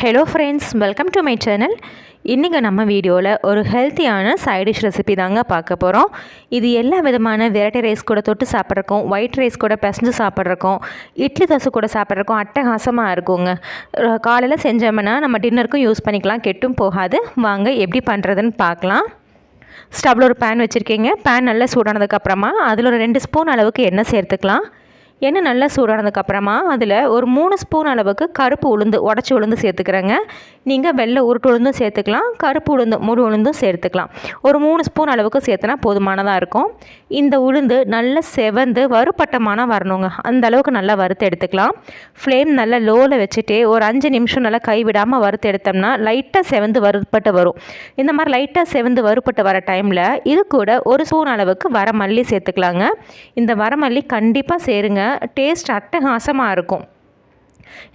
Hello friends welcome to my channel இன்றைக்கி நம்ம வீடியோவில் ஒரு ஹெல்த்தியான சைடிஷ் ரெசிபி தாங்க பார்க்க போகிறோம் இது எல்லா விதமான வெரைட்டி ரைஸ் கூட தொட்டு சாப்பிட்றக்கும் ஒயிட் ரைஸ் கூட பிசைஞ்சு சாப்பிட்றக்கும் இட்லி தோசை கூட சாப்பிட்றக்கும் அட்டகாசமாக இருக்குங்க. காலையில் செஞ்சோம்னா நம்ம டின்னருக்கும் யூஸ் பண்ணிக்கலாம் கெட்டும் போகாது. வாங்க எப்படி பண்ணுறதுன்னு பார்க்கலாம். ஸ்டவ்வில் ஒரு பேன் வச்சுருக்கீங்க. பேன் நல்லா சூடானதுக்கப்புறமா அதில் ஒரு ரெண்டு ஸ்பூன் அளவுக்கு எண்ணெய் சேர்த்துக்கலாம். எண்ணெய் நல்லா சூடானதுக்கப்புறமா அதில் ஒரு மூணு ஸ்பூன் அளவுக்கு கருப்பு உளுந்து உடச்சி உளுந்து சேர்த்துக்கிறேங்க. நீங்கள் வெள்ளை உருட்டு உளுந்தும் சேர்த்துக்கலாம். கருப்பு உளுந்து முழு உளுந்தும் சேர்த்துக்கலாம். ஒரு மூணு ஸ்பூன் அளவுக்கு சேர்த்துனா போதுமானதாக இருக்கும். இந்த உளுந்து நல்லா செவந்து வறுபட்டமான வரணுங்க. அந்த அளவுக்கு நல்லா வறுத்து எடுத்துக்கலாம். ஃப்ளேம் நல்லா லோவில் வச்சுட்டு ஒரு அஞ்சு நிமிஷம் நல்லா கைவிடாமல் வறுத்து எடுத்தோம்னா லைட்டாக செவந்து வறுப்பட்டு வரும். இந்த மாதிரி லைட்டாக செவந்து வறுப்பட்டு வர டைமில் இது கூட ஒரு ஸ்பூன் அளவுக்கு வரமல்லி சேர்த்துக்கலாங்க. இந்த வரமல்லி கண்டிப்பாக சேருங்க. டேஸ்ட் அட்டகாசமாக இருக்கும்.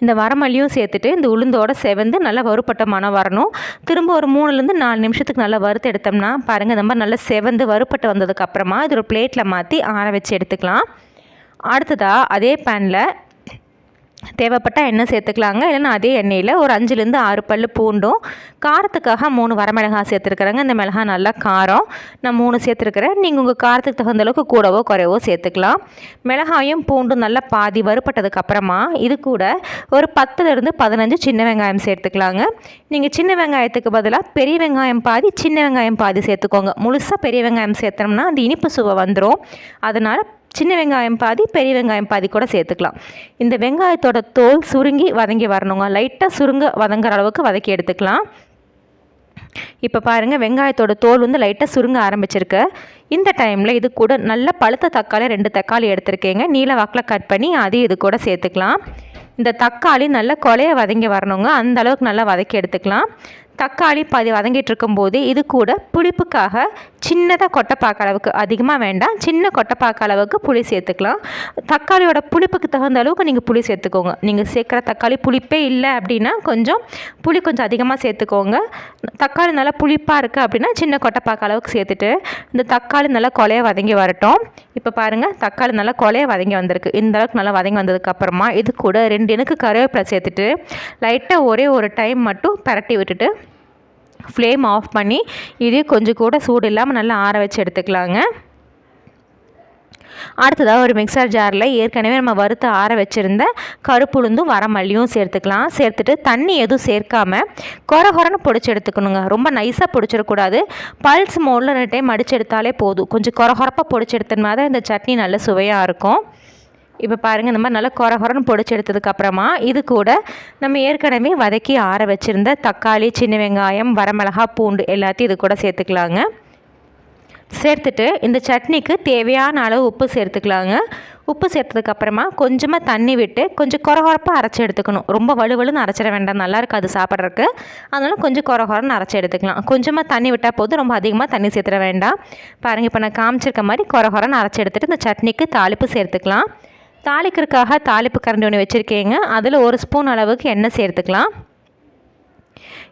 இந்த வரமல்லியும் சேர்த்துட்டு இந்த உளுந்தோட செவந்து நல்லா வறுப்பட்ட மனம் வரணும். திரும்ப ஒரு மூணுலேருந்து நாலு நிமிஷத்துக்கு நல்லா வறுத்து எடுத்தோம்னா பாருங்கள் இந்த மாதிரி நல்லா செவந்து வறுப்பட்டு வந்ததுக்கப்புறமா இது ஒரு பிளேட்டில் மாற்றி ஆற வச்சு எடுத்துக்கலாம். அடுத்ததாக அதே பேனில் தேவைப்பட்டால் எண்ணெய் சேர்த்துக்கலாங்க. இல்லைன்னா அதே எண்ணெயில் ஒரு அஞ்சுலேருந்து ஆறு பல் பூண்டும் காரத்துக்காக மூணு வரமிளகாய் சேர்த்துருக்குறேங்க. இந்த மிளகாய் நல்லா காரம். நான் மூணு சேர்த்துருக்குறேன். நீங்கள் உங்கள் காரத்துக்கு தகுந்த அளவுக்கு கூடவோ குறைவோ சேர்த்துக்கலாம். மிளகாயும் பூண்டும் நல்லா பாதி வறுப்பட்டதுக்கு அப்புறமா இது கூட ஒரு பத்துலேருந்து பதினஞ்சு சின்ன வெங்காயம் சேர்த்துக்கலாங்க. நீங்கள் சின்ன வெங்காயத்துக்கு பதிலாக பெரிய வெங்காயம் பாதி சின்ன வெங்காயம் பாதி சேர்த்துக்கோங்க. முழுசாக பெரிய வெங்காயம் சேர்த்தோம்னா அந்த இனிப்பு சுவை வந்துடும் அதனால் சின்ன வெங்காயம் பாதி பெரிய வெங்காயம் பாதி கூட சேர்த்துக்கலாம். இந்த வெங்காயத்தோட தோல் சுருங்கி வதங்கி வரணுங்க. லைட்டாக சுருங்க வதங்குற அளவுக்கு வதக்கி எடுத்துக்கலாம். இப்போ பாருங்கள் வெங்காயத்தோட தோல் வந்து லைட்டாக சுருங்க ஆரம்பிச்சிருக்கு. இந்த டைமில் இது கூட நல்ல பழுத்த தக்காளி ரெண்டு தக்காளி எடுத்திருக்கேங்க. நீல வாக்கில் கட் பண்ணி அதையும் இது கூட சேர்த்துக்கலாம். இந்த தக்காளி நல்லா கொலையை வதங்கி வரணுங்க. அந்த அளவுக்கு நல்லா வதக்கி எடுத்துக்கலாம். தக்காளி பாதி வதங்கிட்டு இருக்கும்போது இது கூட புளிப்புக்காக சின்னதாக கொட்டைப்பாக்க அளவுக்கு அதிகமாக வேண்டாம். சின்ன கொட்டைப்பாக்க அளவுக்கு புளி சேர்த்துக்கலாம். தக்காளியோட புளிப்புக்கு தகுந்த அளவுக்கு நீங்கள் புளி சேர்த்துக்கோங்க. நீங்கள் சேர்க்குற தக்காளி புளிப்பே இல்லை அப்படின்னா கொஞ்சம் புளி கொஞ்சம் அதிகமாக சேர்த்துக்கோங்க. தக்காளி நல்லா புளிப்பாக இருக்குது அப்படின்னா சின்ன கொட்டைப்பாக்க அளவுக்கு சேர்த்துட்டு இந்த தக்காளி நல்லா கொலைய வதங்கி வரட்டும். இப்போ பாருங்கள் தக்காளி நல்லா கொலைய வதங்கி வந்திருக்கு. இந்த அளவுக்கு நல்லா வதங்கி வந்ததுக்கப்புறமா இது கூட ரெண்டு எனக்கு கருவேப்பிலை சேர்த்துட்டு லைட்டாக ஒரே ஒரு டைம் மட்டும் பரட்டி விட்டுட்டு ஃப்ளேம் ஆஃப் பண்ணி இதே கொஞ்சம் கூட சூடு இல்லாமல் நல்லா ஆற வச்சு எடுத்துக்கலாங்க. அடுத்ததாக ஒரு மிக்சர் ஜாரில் ஏற்கனவே நம்ம வறுத்து ஆற வச்சுருந்த கருப்புளுந்தும் வரமல்லியும் சேர்த்துக்கலாம். சேர்த்துட்டு தண்ணி எதுவும் சேர்க்காமல் கொர கொரன்னு பொடிச்சு எடுத்துக்கணுங்க. ரொம்ப நைஸாக பொடிச்சிடக்கூடாது பல்ஸ் மோடில் ரெண்டு டைம் அடிச்சு எடுத்தாலே போதும். கொஞ்சம் கொர கொரப்பாக பொடிச்சு எடுத்தோம்னா தான் இந்த சட்னி நல்ல சுவையாக இருக்கும். இப்போ பாருங்கள் இந்த மாதிரி நல்லா கொர கொரன்னு பொடிச்சு எடுத்ததுக்கப்புறமா இது கூட நம்ம ஏற்கனவே வதக்கி ஆற வச்சுருந்த தக்காளி சின்ன வெங்காயம் வரமிளகா பூண்டு எல்லாத்தையும் இது கூட சேர்த்துக்கலாங்க. சேர்த்துட்டு இந்த சட்னிக்கு தேவையான அளவு உப்பு சேர்த்துக்கலாங்க. உப்பு சேர்த்ததுக்கப்புறமா கொஞ்சமாக தண்ணி விட்டு கொஞ்சம் குறகுறப்பாக அரைச்சி எடுத்துக்கணும். ரொம்ப வலுவலுன்னு அரைச்சிட வேண்டாம். நல்லா இருக்காது சாப்பிட்றதுக்கு. அதனால கொஞ்சம் குறகுறன்னு அரைச்சி எடுத்துக்கலாம். கொஞ்சமாக தண்ணி விட்டால் போதும். ரொம்ப அதிகமாக தண்ணி சேர்த்துட வேண்டாம். பாருங்கள் இப்போ நான் காமிச்சிருக்க மாதிரி குறகுறன்னு அரைச்சி எடுத்துகிட்டு இந்த சட்னிக்கு தாளிப்பு சேர்த்துக்கலாம். தாளிக்கிறதுக்காக தாளிப்பு கரண்டி ஒன்று வச்சுருக்கீங்க. அதில் ஒரு ஸ்பூன் அளவுக்கு எண்ணெய் சேர்த்துக்கலாம்.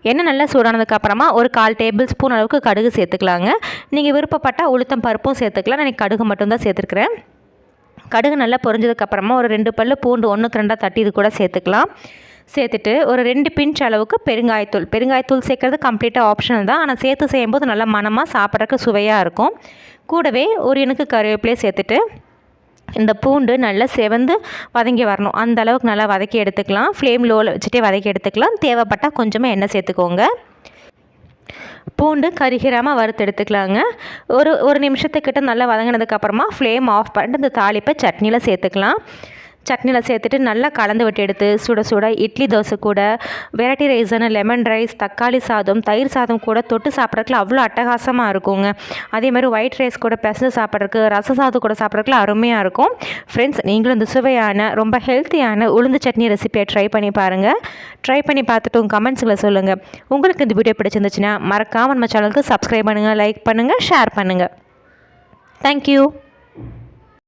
எண்ணெய் நல்லா சூடானதுக்கப்புறமா ஒரு கால் டேபிள் ஸ்பூன் அளவுக்கு கடுகு சேர்த்துக்கலாங்க. நீங்கள் விருப்பப்பட்டால் உளுத்தம் பருப்பும் சேர்த்துக்கலாம். நான் கடுகு மட்டும்தான் சேர்த்துருக்குறேன். கடுகு நல்லா பொரிஞ்சதுக்கப்புறமா ஒரு ரெண்டு பல்லு பூண்டு ஒன்றுக்கு ரெண்டாக தட்டி இது கூட சேர்த்துக்கலாம். சேர்த்துட்டு ஒரு ரெண்டு பிஞ்ச் அளவுக்கு பெருங்காயத்தூள். பெருங்காயத்தூள் சேர்க்குறது கம்ப்ளீட்டாக ஆப்ஷனல் தான். ஆனால் சேர்த்து செய்யும்போது நல்லா மனமாக சாப்பிட்றதுக்கு சுவையாக இருக்கும். கூடவே ஒரு எனக்கு கருவேப்பிலையே சேர்த்துட்டு இந்த பூண்டு நல்லா செவந்து வதங்கி வரணும். அந்த அளவுக்கு நல்லா வதக்கி எடுத்துக்கலாம். ஃப்ளேம் லோவில் வச்சுட்டே வதக்கி எடுத்துக்கலாம். தேவைப்பட்டால் கொஞ்சமாக எண்ணெய் சேர்த்துக்கோங்க. பூண்டு கரிகிராமல் வறுத்து எடுத்துக்கலாங்க. ஒரு ஒரு நிமிஷத்துக்கிட்ட நல்லா வதங்கினதுக்கப்புறமா ஃப்ளேம் ஆஃப் பண்ணிட்டு இந்த தாளிப்பை சட்னியில் சேர்த்துக்கலாம். சட்னியில் சேர்த்துட்டு நல்லா கலந்து விட்டு எடுத்து சுட சுட இட்லி தோசை கூட வெரைட்டி ரைஸ்னு லெமன் ரைஸ் தக்காளி சாதம் தயிர் சாதம் கூட தொட்டு சாப்பிட்றதுக்குல அவ்வளோ அட்டகாசமாக இருக்குங்க. அதே மாதிரி ஒயிட் ரைஸ் கூட பிசைஞ்சு சாப்பிட்றதுக்கு ரச சாதம் கூட சாப்பிட்றதுக்குல அருமையாக இருக்கும். ஃப்ரெண்ட்ஸ் நீங்களும் இந்த சுவையான ரொம்ப ஹெல்த்தியான உளுந்து சட்னி ரெசிபியை ட்ரை பண்ணி பாருங்கள் ட்ரை பண்ணி பார்த்துட்டு உங்கள் கமெண்ட்ஸில் சொல்லுங்கள் உங்களுக்கு இந்த வீடியோ பிடிச்சிருந்துச்சுன்னா மறக்காமல் நம்ம சேனலுக்கு சப்ஸ்கிரைப் பண்ணுங்கள் லைக் பண்ணுங்கள் ஷேர் பண்ணுங்கள் தேங்க்யூ